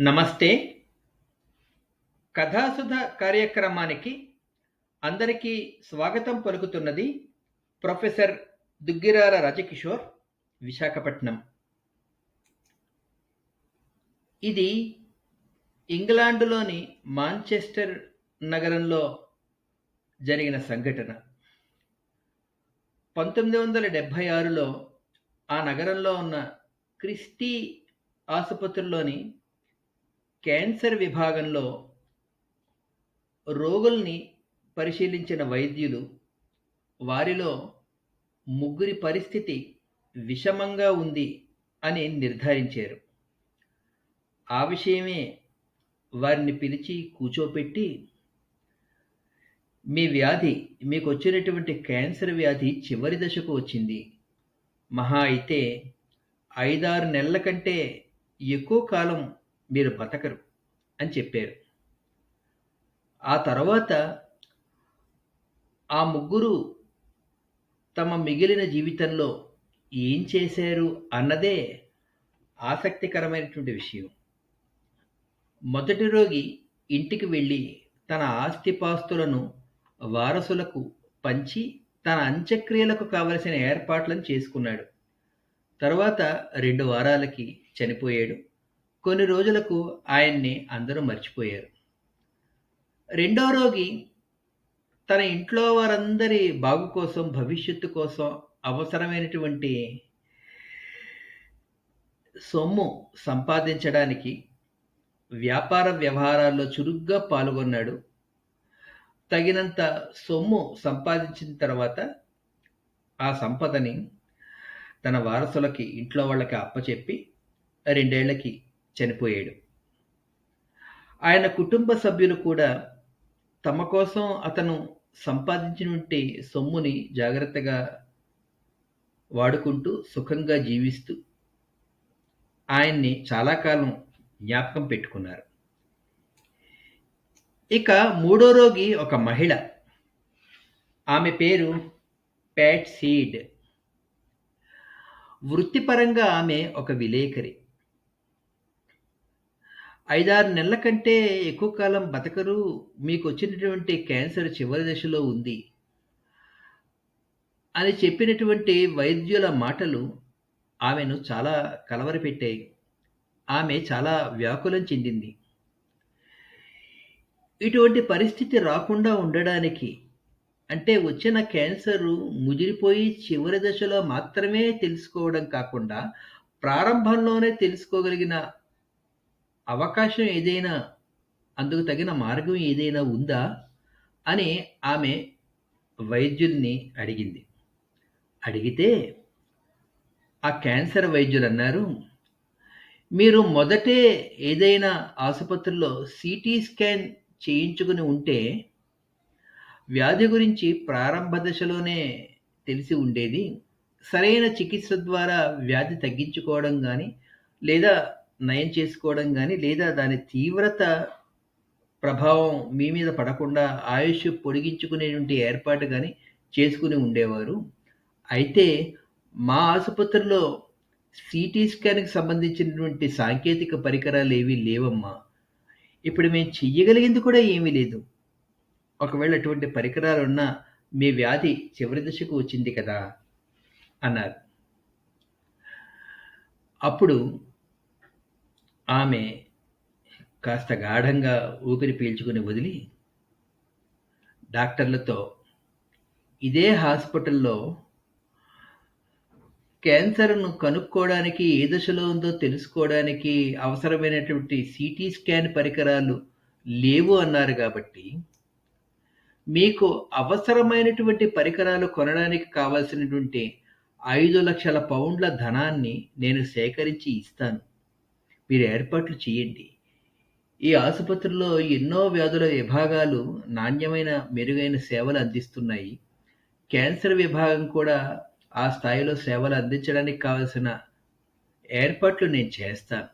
నమస్తే. కథాసుధ కార్యక్రమానికి అందరికీ స్వాగతం పలుకుతున్నది ప్రొఫెసర్ దుగ్గిరాల రాజకిషోర్ విశాఖపట్నం. ఇది ఇంగ్లాండులోని మాంచెస్టర్ నగరంలో జరిగిన సంఘటన. పంతొమ్మిది వందల డెబ్భై ఆరులో ఆ నగరంలో ఉన్న క్రిస్టీ ఆసుపత్రిలోని క్యాన్సర్ విభాగంలో రోగుల్ని పరిశీలించిన వైద్యులు వారిలో ముగ్గురి పరిస్థితి విషమంగా ఉంది అని నిర్ధారించారు. ఆ విషయమే వారిని పిలిచి కూర్చోపెట్టి మీ వ్యాధి మీకు వచ్చినటువంటి క్యాన్సర్ వ్యాధి చివరి దశకు వచ్చింది. మహా అయితే ఐదారు నెలల కంటే ఎక్కువ కాలం మీరు బతకరు అని చెప్పారు. ఆ తర్వాత ఆ ముగ్గురు తమ మిగిలిన జీవితంలో ఏం చేశారు అన్నదే ఆసక్తికరమైనటువంటి విషయం. మొదటి రోగి ఇంటికి వెళ్ళి తన ఆస్తిపాస్తులను వారసులకు పంచి తన అంత్యక్రియలకు కావలసిన ఏర్పాట్లను చేసుకున్నాడు. తర్వాత రెండు వారాలకి చనిపోయాడు. కొన్ని రోజులకు ఆయన్ని అందరూ మర్చిపోయారు. రెండో రోగి తన ఇంట్లో వారందరి బాగు కోసం భవిష్యత్తు కోసం అవసరమైనటువంటి సొమ్ము సంపాదించడానికి వ్యాపార వ్యవహారాల్లో చురుగ్గా పాల్గొన్నాడు. తగినంత సొమ్ము సంపాదించిన తర్వాత ఆ సంపదని తన వారసులకి ఇంట్లో వాళ్ళకి అప్పచెప్పి రెండేళ్ళకి చనిపోయాడు. ఆయన కుటుంబ సభ్యులు కూడా తమ కోసం అతను సంపాదించినటువంటి సొమ్ముని జాగ్రత్తగా వాడుకుంటూ సుఖంగా జీవిస్తూ ఆయన్ని చాలా కాలం జ్ఞాపకం పెట్టుకున్నారు. ఇక మూడో రోగి ఒక మహిళ. ఆమె పేరు ప్యాట్ సీడ్. వృత్తిపరంగా ఆమె ఒక విలేకరి. ఐదారు నెలల కంటే ఎక్కువ కాలం బతకరు. మీకు వచ్చినటువంటి క్యాన్సర్ చివరి దశలో ఉంది. అని చెప్పినటువంటి వైద్యుల మాటలు ఆమెను చాలా కలవరపెట్టాయి. ఆమె చాలా వ్యాకులం చెందింది. ఇటువంటి పరిస్థితి రాకుండా ఉండడానికి అంటే వచ్చిన క్యాన్సరు ముదిరిపోయి చివరి దశలో మాత్రమే తెలుసుకోవడం కాకుండా ప్రారంభంలోనే తెలుసుకోగలిగిన అవకాశం ఏదైనా అందుకు తగిన మార్గం ఏదైనా ఉందా? అని ఆమె వైద్యుల్ని అడిగింది. అడిగితే ఆ క్యాన్సర్ వైద్యులు అన్నారు మీరు మొదటే ఏదైనా ఆసుపత్రిలో సిటీ స్కాన్ చేయించుకుని ఉంటే వ్యాధి గురించి ప్రారంభ దశలోనే తెలిసి ఉండేది. సరైన చికిత్స ద్వారా వ్యాధి తగ్గించుకోవడం కానీ లేదా నయం చేసుకోవడం కానీ లేదా దాని తీవ్రత ప్రభావం మీ మీద పడకుండా ఆయుష్ పొడిగించుకునేటువంటి ఏర్పాటు కానీ చేసుకుని ఉండేవారు. అయితే మా ఆసుపత్రిలో సిటీ స్కాన్కి సంబంధించినటువంటి సాంకేతిక పరికరాలు ఏవీ లేవమ్మా. ఇప్పుడు మేము చెయ్యగలిగింది కూడా ఏమీ లేదు. ఒకవేళ అటువంటి పరికరాలు ఉన్నా మీ వ్యాధి చివరి దశకు వచ్చింది కదా అన్నారు. అప్పుడు ఆమె కాస్త గాఢంగా ఊపిరి పీల్చుకుని వదిలి డాక్టర్లతో ఇదే హాస్పిటల్లో క్యాన్సర్ను కనుక్కోవడానికి ఏ దశలో ఉందో తెలుసుకోవడానికి అవసరమైనటువంటి సిటీ స్కాన్ పరికరాలు లేవు అన్నారు కాబట్టి మీకు అవసరమైనటువంటి పరికరాలు కొనడానికి కావాల్సినటువంటి ఐదు లక్షల పౌండ్ల ధనాన్ని నేను సేకరించి ఇస్తాను. మీరు ఏర్పాట్లు చేయండి. ఈ ఆసుపత్రిలో ఎన్నో వ్యాధుల విభాగాలు నాణ్యమైన మెరుగైన సేవలు అందిస్తున్నాయి. క్యాన్సర్ విభాగం కూడా ఆ స్థాయిలో సేవలు అందించడానికి కావలసిన ఏర్పాట్లు నేను చేస్తాను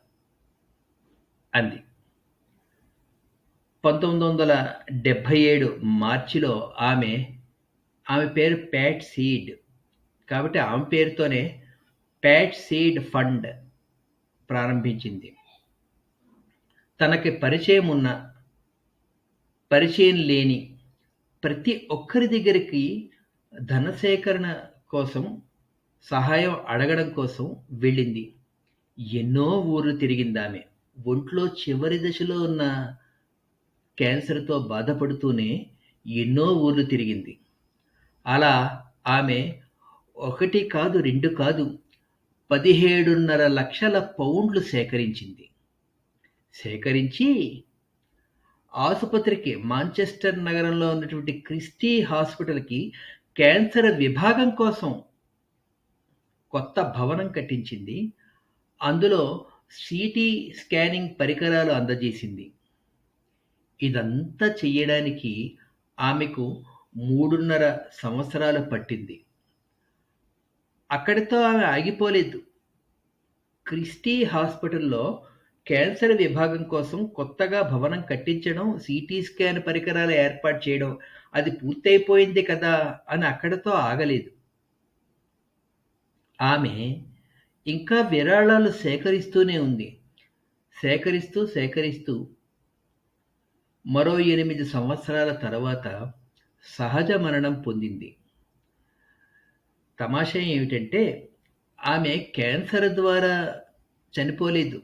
అంది. పంతొమ్మిది వందల డెబ్భై ఏడు మార్చిలో ఆమె ఆమె పేరు ప్యాట్ సీడ్. కాబట్టి ఆమె పేరుతోనే ప్యాట్ సీడ్ ఫండ్ ప్రారంభించింది. తనకి పరిచయం ఉన్న పరిచయం లేని ప్రతి ఒక్కరి దగ్గరికి ధన సేకరణ కోసం సహాయం అడగడం కోసం వెళ్ళింది. ఎన్నో ఊర్లు తిరిగిందామె ఒంట్లో చివరి దశలో ఉన్న క్యాన్సర్తో బాధపడుతూనే ఎన్నో ఊర్లు తిరిగింది. అలా ఆమె ఒకటి కాదు రెండు కాదు పదిహేడున్నర లక్షల పౌండ్లు సేకరించింది. సేకరించి ఆసుపత్రికి మాంచెస్టర్ నగరంలో ఉన్నటువంటి క్రిస్టీ హాస్పిటల్కి క్యాన్సర్ విభాగం కోసం కొత్త భవనం కట్టించింది. అందులో సిటీ స్కానింగ్ పరికరాలు అందజేసింది. ఇదంతా చెయ్యడానికి ఆమెకు మూడున్నర సంవత్సరాలు పట్టింది. అక్కడితో ఆమె ఆగిపోలేదు. క్రిస్టీ హాస్పిటల్లో క్యాన్సర్ విభాగం కోసం కొత్తగా భవనం కట్టించడం సిటీ స్కాన్ పరికరాలు ఏర్పాటు చేయడం అది పూర్తయిపోయింది కదా అని అక్కడితో ఆగలేదు. ఆమె ఇంకా విరాళాలు సేకరిస్తూనే ఉంది. సేకరిస్తూ సేకరిస్తూ మరో ఎనిమిది సంవత్సరాల తర్వాత సహజ మరణం పొందింది. తమాషా ఏమిటంటే ఆమె క్యాన్సర్ ద్వారా చనిపోలేదు.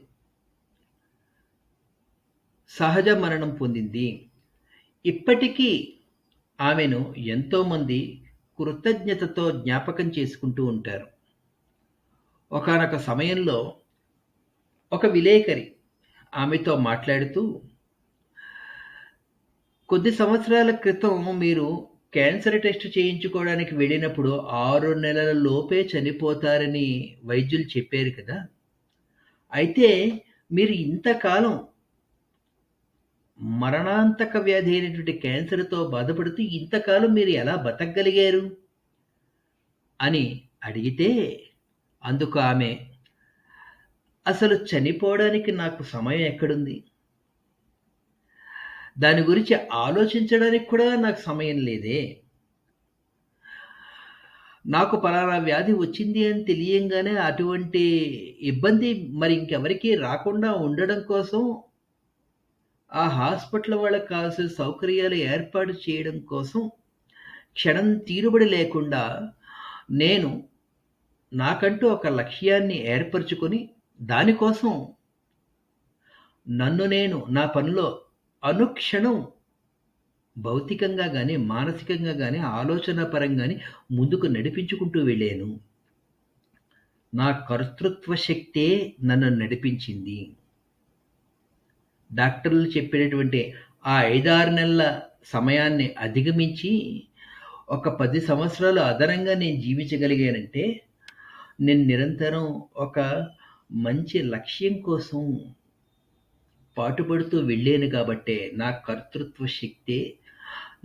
సహజ మరణం పొందింది. ఇప్పటికీ ఆమెను ఎంతోమంది కృతజ్ఞతతో జ్ఞాపకం చేసుకుంటూ ఉంటారు. ఒకానొక సమయంలో ఒక విలేకరి ఆమెతో మాట్లాడుతూ కొద్ది సంవత్సరాల క్రితం మీరు క్యాన్సర్ టెస్ట్ చేయించుకోవడానికి వెళ్ళినప్పుడు ఆరు నెలల లోపే చనిపోతారని వైద్యులు చెప్పారు కదా. అయితే మీరు ఇంతకాలం మరణాంతక వ్యాధి అయినటువంటి క్యాన్సర్తో బాధపడుతూ ఇంతకాలం మీరు ఎలా బతకగలిగారు? అని అడిగితే అందుకు ఆమె అసలు చనిపోవడానికి నాకు సమయం ఎక్కడుంది? దాని గురించి ఆలోచించడానికి కూడా నాకు సమయం లేదే. నాకు పలానా వ్యాధి వచ్చింది అని తెలియంగానే అటువంటి ఇబ్బంది మరి ఇంకెవరికీ రాకుండా ఉండడం కోసం ఆ హాస్పిటల్ వాళ్ళకి కావాల్సిన సౌకర్యాలు ఏర్పాటు చేయడం కోసం క్షణం తీరుబడి లేకుండా నేను నాకంటూ ఒక లక్ష్యాన్ని ఏర్పరచుకొని దానికోసం నన్ను నేను నా పనిలో అనుక్షణం భౌతికంగా కానీ మానసికంగా కానీ ఆలోచన పరంగాని ముందుకు నడిపించుకుంటూ వెళ్ళాను. నా కర్తృత్వ శక్తే నన్ను నడిపించింది. డాక్టర్లు చెప్పినటువంటి ఆ ఐదారు నెలల సమయాన్ని అధిగమించి ఒక పది సంవత్సరాలు అదనంగా నేను జీవించగలిగానంటే నేను నిరంతరం ఒక మంచి లక్ష్యం కోసం పాటుపడుతూ వెళ్ళాను కాబట్టే నా కర్తృత్వ శక్తే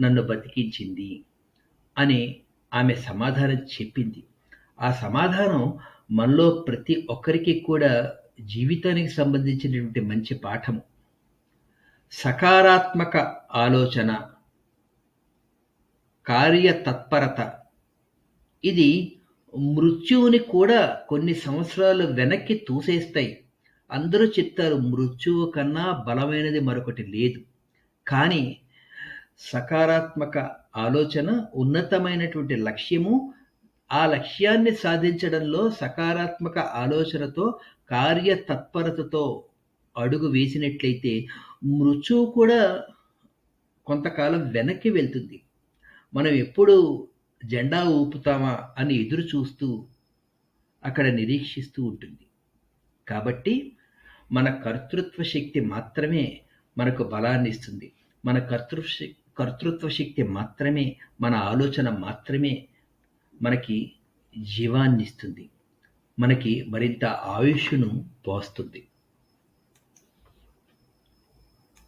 నన్ను బతికించింది అని ఆమె సమాధానం చెప్పింది. ఆ సమాధానం మనలో ప్రతి ఒక్కరికి కూడా జీవితానికి సంబంధించినటువంటి మంచి పాఠం. సకారాత్మక ఆలోచన కార్యతత్పరత. ఇది మృత్యువుని కూడా కొన్ని సంవత్సరాలు వెనక్కి తూసేస్తాయి. అందరూ చెప్తారు మృత్యువు కన్నా బలమైనది మరొకటి లేదు. కానీ సకారాత్మక ఆలోచన ఉన్నతమైనటువంటి లక్ష్యము ఆ లక్ష్యాన్ని సాధించడంలో సకారాత్మక ఆలోచనతో కార్యతత్పరతతో అడుగు వేసినట్లయితే మృత్యువు కూడా కొంతకాలం వెనక్కి వెళ్తుంది. మనం ఎప్పుడు జెండా ఊపుతామా అని ఎదురు చూస్తూ అక్కడ నిరీక్షిస్తూ ఉంటుంది. కాబట్టి మన కర్తృత్వ శక్తి మాత్రమే మనకు బలాన్ని ఇస్తుంది. మన కర్తృ కర్తృత్వ శక్తి మాత్రమే మన ఆలోచన మాత్రమే మనకి జీవాన్ని ఇస్తుంది. మనకి మరింత ఆయుష్ను పోస్తుంది.